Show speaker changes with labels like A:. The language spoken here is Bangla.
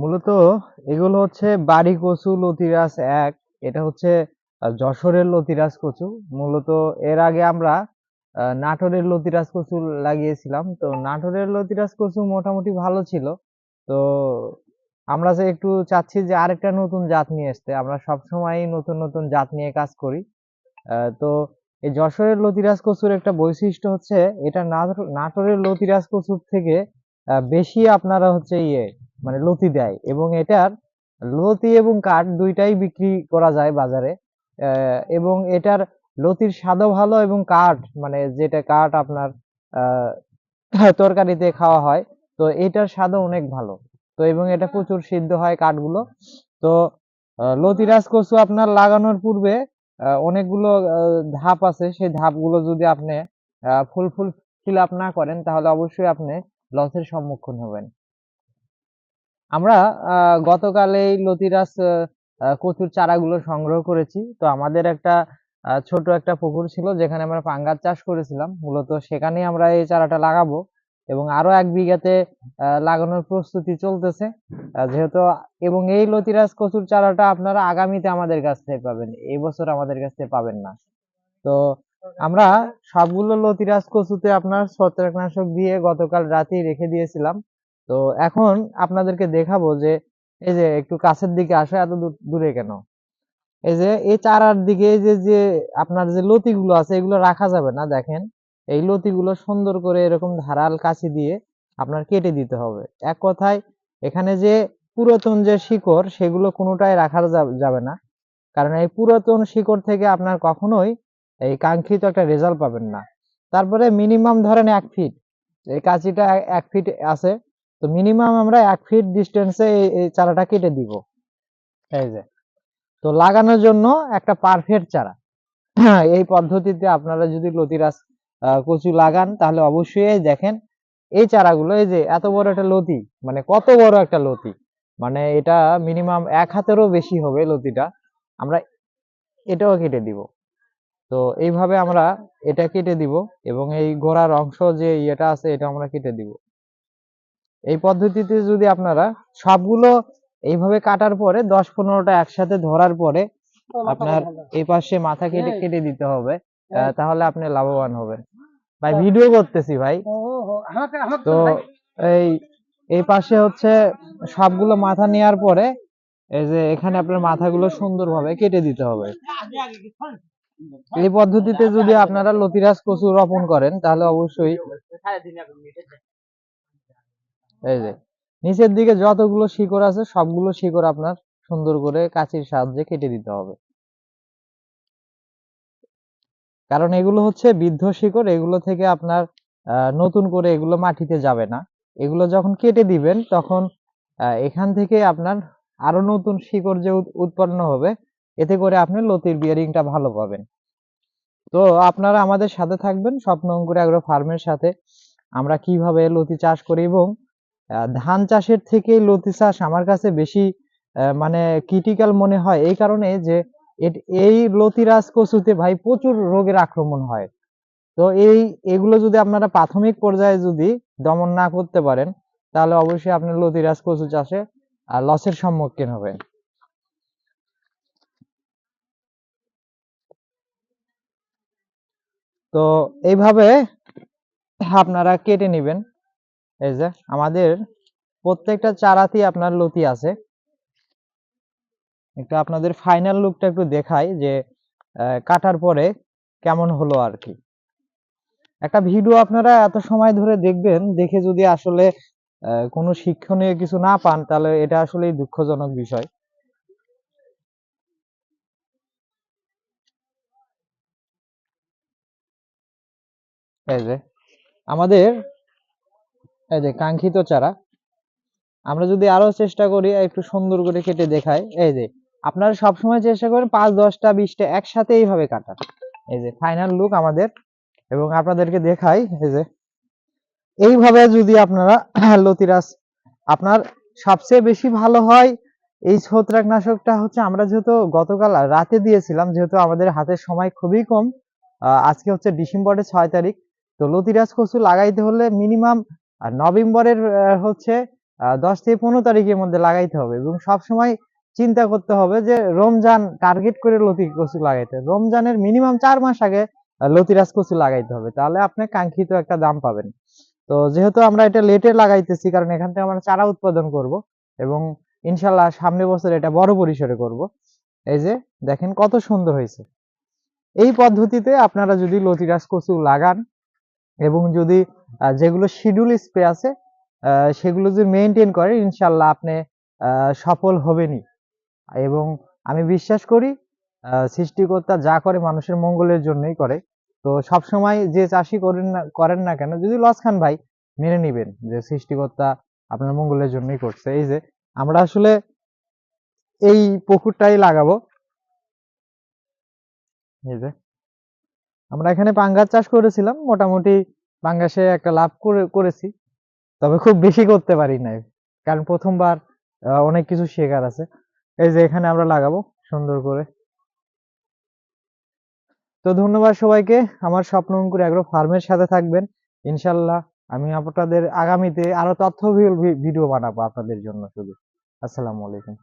A: মূলত এগুলো হচ্ছে বাড়ি কচু লতিরাজ এক, এটা হচ্ছে যশোরের লতিরাজ কচু। মূলত এর আগে আমরা নাটোরের লতিরাজ কচু লাগিয়েছিলাম। তো নাটোরের লতিরাজ কচু মোটামুটি ভালো ছিল। তো আমরা যে একটু চাচ্ছি যে আরেকটা নতুন জাত নিয়ে আসতে, আমরা সবসময় নতুন নতুন জাত নিয়ে কাজ করি। তো এই যশোরের লতিরাজ কচুর একটা বৈশিষ্ট্য হচ্ছে, এটা নাটোরের লতিরাজ কচুর থেকে বেশি আপনারা হচ্ছে ইয়ে মানে লতি দেয় এবং এটার লতি এবং কাঠ দুইটাই বিক্রি করা যায় বাজারে। এবং এটার লতির স্বাদও ভালো এবং কাঠ মানে যেটা কাঠ আপনার তরকারিতে খাওয়া হয়, তো এটার স্বাদও অনেক ভালো। তো এবং এটা প্রচুর সিদ্ধ হয় কাঠগুলো। তো লতিরাজ কচু আপনার লাগানোর পূর্বে অনেকগুলো ধাপ আছে। সেই ধাপগুলো যদি আপনি ফুল ফুল ফিল আপ না করেন তাহলে অবশ্যই আপনি লসের সম্মুখীন হবেন। আমরা আহ, গতকাল এই আহ, আহ, কচুর চারাগুলো সংগ্রহ করেছি। তো আমাদের একটা ছোট একটা পুকুর ছিল যেখানে আমরা পাঙ্গাস চাষ করেছিলাম। মূলত সেখানেই আমরা এই চারাটা লাগাবো এবং আরও এক বিঘাতে আহ, লাগানোর প্রস্তুতি চলতেছে। আহ, যেহেতু এবং এই লতিরাজ কচুর চারাটা আপনারা আগামীতে আমাদের কাছ থেকে পাবেন। এই বছর আমাদের কাছ থেকে পাবেন না। তো আমরা সবগুলো লতিরাজ কচুতে আপনার ছত্রাকনাশক দিয়ে গতকাল রাতেই রেখে দিয়েছিলাম। তো এখন আপনাদেরকে দেখাবো যে এই যে একটু কাছের দিকে আসো, এত দূরে কেন? এই যে এই চারার দিকে যে যে আপনার যে লতিগুলো আছে, এগুলো রাখা যাবে না, দেখেন। এই লতিগুলো সুন্দর করে এরকম ধারাল কাছি দিয়ে আপনার কেটে দিতে হবে। এক কথায়, এখানে যে পুরাতন যে শিকড়, সেগুলো কোনোটাই রাখা যাবে না। কারণ এই পুরাতন শিকড় থেকে আপনার কখনোই এই কাঙ্ক্ষিত একটা রেজাল্ট পাবেন না। তারপরে মিনিমাম ধরেন এক ফিট, এই কাঁচিটা এক ফিট আছে। তো মিনিমাম আমরা এক ফিট ডিস্টেন্সে এই চারাটা কেটে দিব। এই যে। তো লাগানোর জন্য একটা পারফেক্ট চারা। এই পদ্ধতিতে আপনারা যদি লতিরাজ কচু লাগান, তাহলে অবশ্যই দেখেন, এই চারাগুলো, এই যে এত বড় একটা লতি মানে কত বড় একটা লতি মানে এটা মিনিমাম এক হাতেরও বেশি হবে লতিটা, আমরা এটাও কেটে দিব। তো এইভাবে আমরা এটা কেটে দিব এবং এই গোড়ার অংশ যে ইয়েটা আছে, এটা আমরা কেটে দিব। এই পদ্ধতিতে যদি আপনারা সবগুলো এইভাবে কাটার পরে দশ পনেরোটা একসাথে ধরার পরে আপনার এই পাশে মাথা কেটে কেটে দিতে হবে আহ, তাহলে আপনি লাভবান হবেন। ভাই ভিডিও করতেছি ভাই। তো এই এই পাশে হচ্ছে সবগুলো মাথা নেওয়ার পরে এই যে এখানে আপনার মাথাগুলো সুন্দরভাবে কেটে দিতে হবে। এই পদ্ধতিতে যদি আপনারা লতিরাজ কচু রোপণ করেন তাহলে অবশ্যই এই যে, নিচের দিকে যতগুলো শিকড় আছে, সবগুলো শিকড় আপনার সুন্দর করে কাঁচির সাহায্যে কেটে দিতে হবে। কারণ এগুলো হচ্ছে বৃদ্ধ শিকড়, এগুলো থেকে আপনার নতুন করে এগুলো মাটিতে যাবে না। এগুলো যখন কেটে দিবেন, তখন এখান থেকে আপনার আরও নতুন শিকড় যে উৎপন্ন হবে, এতে করে আপনি লতির বিয়ারিংটা ভালো পাবেন। তো আপনারা আমাদের সাথে থাকবেন স্বপ্ন অঙ্কুর অ্যাগ্রো ফার্মের সাথে। আমরা কীভাবে লতি চাষ করি এবং ধান চাষের থেকে লতি চাষ আমার কাছে বেশি মানে ক্রিটিক্যাল মনে হয়। এই কারণে যে এই লতিরাজ কচুতে ভাই প্রচুর রোগের আক্রমণ হয়। তো এই, এগুলো যদি আপনারা প্রাথমিক পর্যায়ে যদি দমন না করতে পারেন, তাহলে অবশ্যই আপনি লতিরাজ কচু চাষে লসের সম্মুখীন হবেন। তো এইভাবে আপনারা কেটে নেবেন। এই যে, আমাদের প্রত্যেকটা চারাতেই আপনার লতি আছে। একটু আপনাদের ফাইনাল লুকটা একটু দেখাই যে কাটার পরে কেমন হলো আর কি। একটা ভিডিও আপনারা এত সময় ধরে দেখবেন, দেখে যদি আসলে কোনো শিক্ষণীয় কিছু না পান, তাহলে এটা আসলেই দুঃখজনক বিষয়। এই যে, আমাদের এই যে কাঙ্ক্ষিত চারা, আমরা যদি আরও চেষ্টা করি একটু সুন্দর করে কেটে দেখাই। এই যে, আপনারা সবসময় চেষ্টা করেন পাঁচ, দশটা, বিশটা একসাথে এইভাবে কাটার। এই যে ফাইনাল লুক আমাদের। এবং আপনাদেরকে দেখাই, এই যে, এইভাবে যদি আপনারা লতিরাজ, আপনার সবচেয়ে বেশি ভালো হয় এই ছত্রাকনাশকটা হচ্ছে আমরা যেহেতু গতকাল রাতে দিয়েছিলাম, যেহেতু আমাদের হাতের সময় খুবই কম আজকে হচ্ছে ডিসেম্বরের ছয় তারিখ। তো লতিরাজ কচু লাগাইতে হলে মিনিমাম নভেম্বরের হচ্ছে দশ থেকে পনেরো তারিখের মধ্যে লাগাইতে হবে এবং সবসময় চিন্তা করতে হবে যে রমজান টার্গেট করে লতি কচু লাগাইতে রমজানের মিনিমাম চার মাস আগে লতিরাজ কচু লাগাইতে হবে। তাহলে আপনি কাঙ্ক্ষিত একটা দাম পাবেন। তো যেহেতু আমরা এটা লেটে লাগাইতেছি, কারণ এখান থেকে আমরা চারা উৎপাদন করব এবং ইনশাল্লাহ সামনে বছর এটা বড় পরিসরে করব। এই যে, দেখেন কত সুন্দর হয়েছে। এই পদ্ধতিতে আপনারা যদি লতিরাজ কচু লাগান এবং যদি যেগুলো শিডিউল স্প্রে আছে সেগুলো যদি মেনটেন করে ইনশাল্লাহ আপনি সফল হবেনই। এবং আমি বিশ্বাস করি সৃষ্টিকর্তা যা করে মানুষের মঙ্গলের জন্যই করে। তো সব সময় যে চাষি করেন না করেন না কেন, যদি লস খান ভাই, মেনে নিবেন যে সৃষ্টিকর্তা আপনার মঙ্গলের জন্যই করছে। এই যে, আমরা আসলে এই পুকুরটাই লাগাবো। এই যে, আমরা এখানে পাঙ্গাস চাষ করেছিলাম, মোটামুটি পাঙ্গাসে একটা লাভ করে, করেছি। তবে খুব বেশি করতে পারি নাই। কারণ প্রথমবার অনেক কিছু শেখার আছে। এই যে এখানে আমরা লাগাবো, সুন্দর করে। তো ধন্যবাদ সবাইকে। আমার স্বপ্ন অঙ্কুর অ্যাগ্রো ফার্মের সাথে থাকবেন। ইনশাল্লাহ আমি আপনাদের আগামীতে আরও তথ্য ভিডিও বানাবো আপনাদের জন্য শুধু। আসসালামু আলাইকুম।